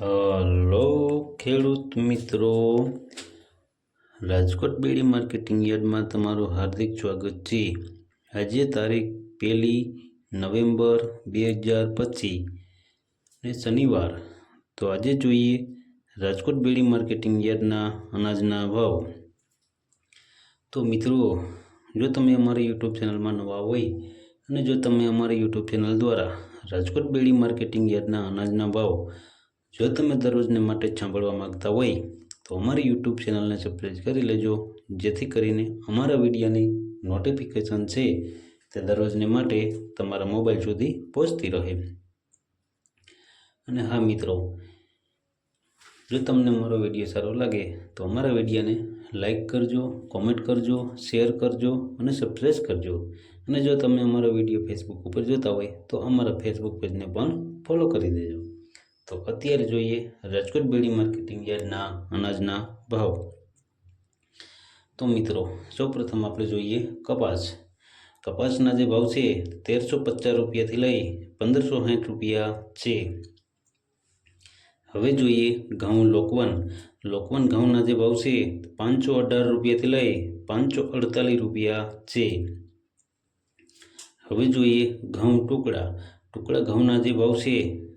Hello ખેડૂત મિત્રો. રાજકોટ બેડી marketing યાર્ડમાં તમારું હાર્દિક સ્વાગત છે. આજે તારીખ પહેલી નવેમ્બર બે હજાર પચીસ ને શનિવાર. તો આજે જોઈએ રાજકોટ બેડી માર્કેટિંગ યાર્ડના અનાજના ભાવ. તો મિત્રો, જો તમે અમારી યુટ્યુબ ચેનલમાં નવા હોય અને જો તમે અમારી યુટ્યુબ ચેનલ દ્વારા રાજકોટ બેડી માર્કેટિંગ યાર્ડના અનાજના ભાવ જો તમે દરરોજને માટે સાંભળવા માંગતા હોય, તો અમારી યુટ્યુબ ચેનલને સબસ્ક્રાઈબ કરી લેજો, જેથી કરીને અમારા વિડીયોની નોટિફિકેશન છે તે દરરોજને માટે તમારા મોબાઈલ સુધી પહોંચતી રહે. અને હા મિત્રો, જો તમને અમારો વીડિયો સારો લાગે, તો અમારા વિડીયોને લાઈક કરજો કોમેન્ટ કરજો શેર કરજો અને સબસ્ક્રાઈબ કરજો. અને જો તમે અમારો વીડિયો ફેસબુક ઉપર જોતા હોય, તો અમારા ફેસબુક પેજને પણ ફોલો કરી દેજો. તો અત્યારે જોઈએ રાજકોટ બેડી માર્કેટિંગ યાર્ડના અનાજના ભાવ. તો મિત્રો, સૌપ્રથમ આપણે જોઈએ કપાસ. કપાસના જે ભાવ છે, તેરસો પચાસ રૂપિયાથી લઈ પંદરસો સાઠ રૂપિયા છે. હવે જોઈએ ઘઉં લોકવન. લોકવન ઘઉંના જે ભાવ છે, પાંચસો અઢાર રૂપિયાથી લઈ પાંચસો અડતાલીસ રૂપિયા છે. હવે જોઈએ ઘઉં ટુકડા. ટુકડા ઘઉંના જે ભાવ છે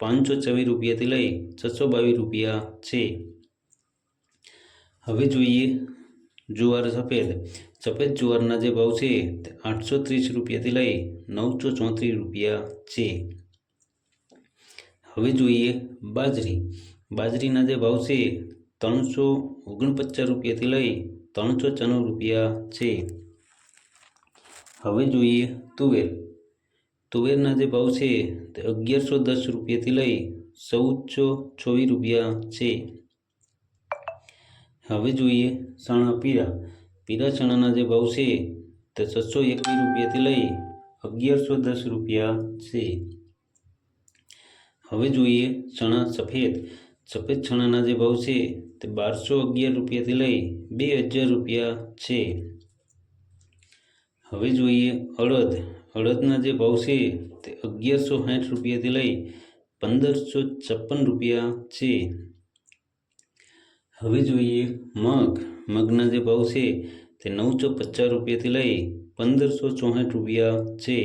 પાંચસો ચોવીસ રૂપિયાથી લઈ છસો બાવીસ રૂપિયા છે. હવે જોઈએ જુવાર સફેદ. સફેદ જુવારના જે ભાવ છે તે આઠસો ત્રીસ રૂપિયાથી લઈ નવસો ચોત્રીસ રૂપિયા છે. હવે જોઈએ બાજરી. બાજરીના જે ભાવ છે ત્રણસો ઓગણપચાસ રૂપિયાથી લઈ ત્રણસો ચાણું રૂપિયા છે. હવે જોઈએ તુવેર. તુવેરના જે ભાવ છે તે અગિયારસો દસ રૂપિયાથી લઈ ચૌદસો ચોવીસ રૂપિયા છે. હવે જોઈએ ચણા પીરા પીરા ચણાના જે ભાવ છે તે છસો એકવીસ રૂપિયાથી લઈ અગિયારસો દસ રૂપિયા છે. હવે જોઈએ ચણા સફેદ. સફેદ ચણાના જે ભાવ છે તે બારસો અગિયાર રૂપિયાથી લઈ બે હજાર રૂપિયા છે. હવે જોઈએ અડદ. અડદના જે ભાવ છે તે અગિયારસો સાઠ રૂપિયાથી લઈ પંદરસો છપ્પન રૂપિયા છે. હવે જોઈએ મગ. મગના જે ભાવ છે તે નવસો પચાસ રૂપિયાથી લઈ પંદરસો ચોસઠ રૂપિયા છે.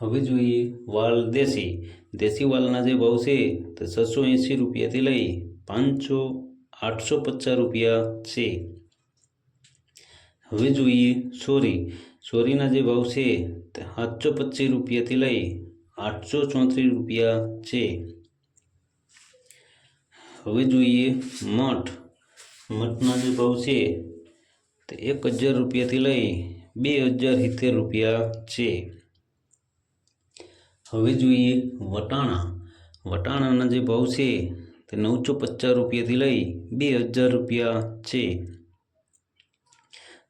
હવે જોઈએ વાલ દેશી. દેશી વાલના જે ભાવ છે તે છસો એંસી રૂપિયાથી લઈ પાંચસો આઠસો પચાસ રૂપિયા છે. હવે જોઈએ સોરી. સોરીના જે ભાવ છે સાતસો પચીસ રૂપિયાથી લઈ આઠસો ચોત્રીસ રૂપિયા છે. હવે જોઈએ મઠ. મઠના જે ભાવ છે તે એક હજાર રૂપિયાથી લઈ બે હજાર સિત્તેર રૂપિયા છે. હવે જોઈએ વટાણા. વટાણાના જે ભાવ છે તે નવસો પચાસ રૂપિયાથી લઈ બે હજાર રૂપિયા છે.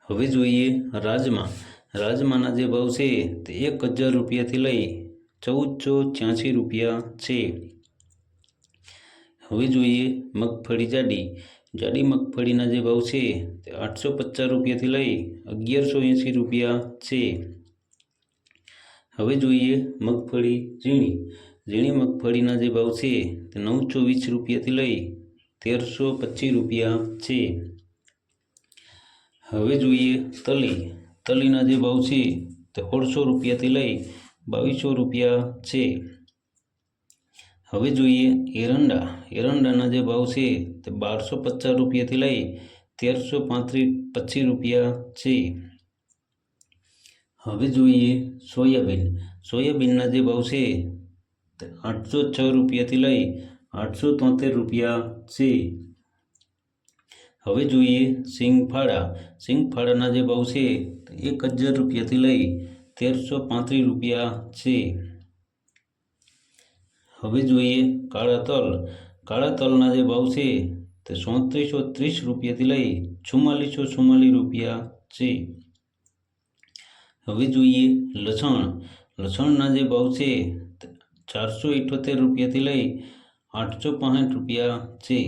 હવે જોઈએ રાજમા. રાજમાના જે ભાવ છે તે એક હજાર રૂપિયાથી લઈ ચૌદસો છ્યાસી રૂપિયા છે. હવે જોઈએ મગફળી જાડી. જાડી મગફળીના જે ભાવ છે તે આઠસો પચાસ રૂપિયાથી લઈ અગિયારસો એંસી રૂપિયા છે. હવે જોઈએ મગફળી ઝીણી. ઝીણી મગફળીના જે ભાવ છે તે નવસો વીસ રૂપિયાથી લઈ તેરસો પચીસ રૂપિયા છે. હવે જોઈએ તલી. તલીના જે ભાવ છે તે સોળસો રૂપિયાથી લઈ બાવીસો રૂપિયા છે. હવે જોઈએ એરંડા. એરંડાના જે ભાવ છે તે બારસો પચાસ રૂપિયાથી લઈ તેરસો પાંત્રીસ પચીસ રૂપિયા છે. હવે જોઈએ સોયાબીન. સોયાબીનના જે ભાવ છે તે આઠસો છ રૂપિયાથી લઈ આઠસો તોતેર રૂપિયા છે. હવે જોઈએ સિંગફાળા. સિંગફાળાના જે ભાવ છે એક હજાર રૂપિયાથી લઈ તેરસો પાંત્રીસ રૂપિયા છે. હવે જોઈએ કાળા તલ. કાળા તલના જે ભાવ છે તે સોત્રીસો ત્રીસ રૂપિયાથી લઈ ચુમ્માલીસો ચુમ્માલીસ રૂપિયા છે. હવે જોઈએ લસણ. લસણના જે ભાવ છે ચારસો ઇઠોતેર રૂપિયાથી લઈ આઠસો પાંસઠ રૂપિયા છે.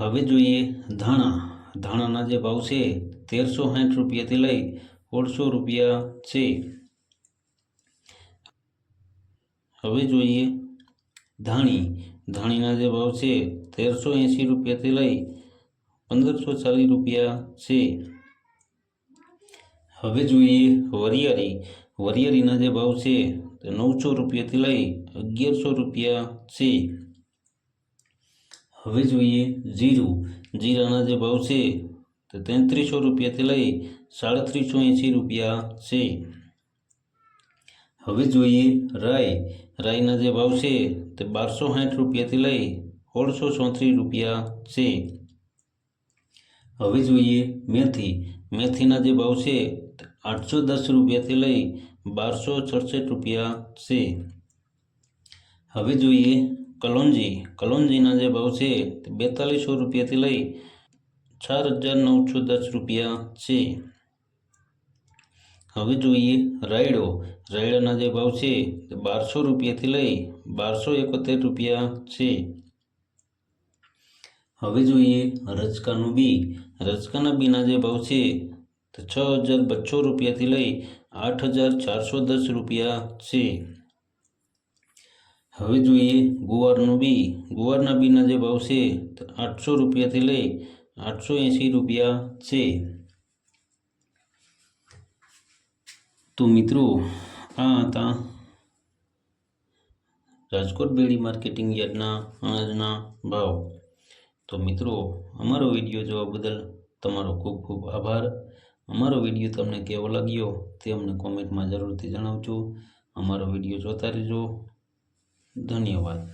હવે જોઈએ ધાણા. ધાણાના જે ભાવ છે તેરસો સાઠ રૂપિયાથી લઈ સોળસો રૂપિયા છે. હવે જોઈએ ધાણી. ધાણીના જે ભાવ છે તેરસો એંસી રૂપિયાથી લઈ પંદરસો ચાલીસ રૂપિયા છે. હવે જોઈએ વરિયાળી. વરિયાળીના જે ભાવ છે તે નવસો રૂપિયાથી લઈ અગિયારસો રૂપિયા છે. હવે જોઈએ જીરું. જીરાના જે ભાવ છે તે તેત્રીસો રૂપિયાથી લઈ સાડત્રીસો એંસી રૂપિયા છે. હવે જોઈએ રાઈ. રાઈના જે ભાવ છે તે બારસો સાઠ રૂપિયાથી લઈ સોળસો ચોત્રીસ રૂપિયા છે. હવે જોઈએ મેથી. મેથીના જે ભાવ છે આઠસો દસ રૂપિયાથી લઈ બારસો સડસઠ રૂપિયા છે. હવે જોઈએ કલોંજી. કલોંજીના જે ભાવ છે તે બેતાલીસો રૂપિયાથી લઈ ચાર હજાર નવસો દસ રૂપિયા છે. હવે જોઈએ રાયડો. રાયડાના જે ભાવ છે તે બારસો રૂપિયાથી લઈ બારસો એકોતેર રૂપિયા છે. હવે જોઈએ રજકાનું બી. રજકાના બીના જે ભાવ છે તે છ હજાર બસો રૂપિયાથી લઈ આઠ હજાર ચારસો દસ રૂપિયા છે. હવે જોઈએ ગુવારનું બી. ગુવારના બીના જે ભાવ છે આઠસો રૂપિયાથી લઈ આઠસો એંસી રૂપિયા છે. તો મિત્રો, આ હતા રાજકોટ બેડી માર્કેટિંગ યાર્ડના અનાજના ભાવ. તો મિત્રો, અમારો વીડિયો જોવા બદલ તમારો ખૂબ ખૂબ આભાર. અમારો વીડિયો તમને કેવો લાગ્યો તે અમને કોમેન્ટમાં જરૂરથી જણાવજો. અમારો વીડિયો જોતા રહેજો. 等你玩。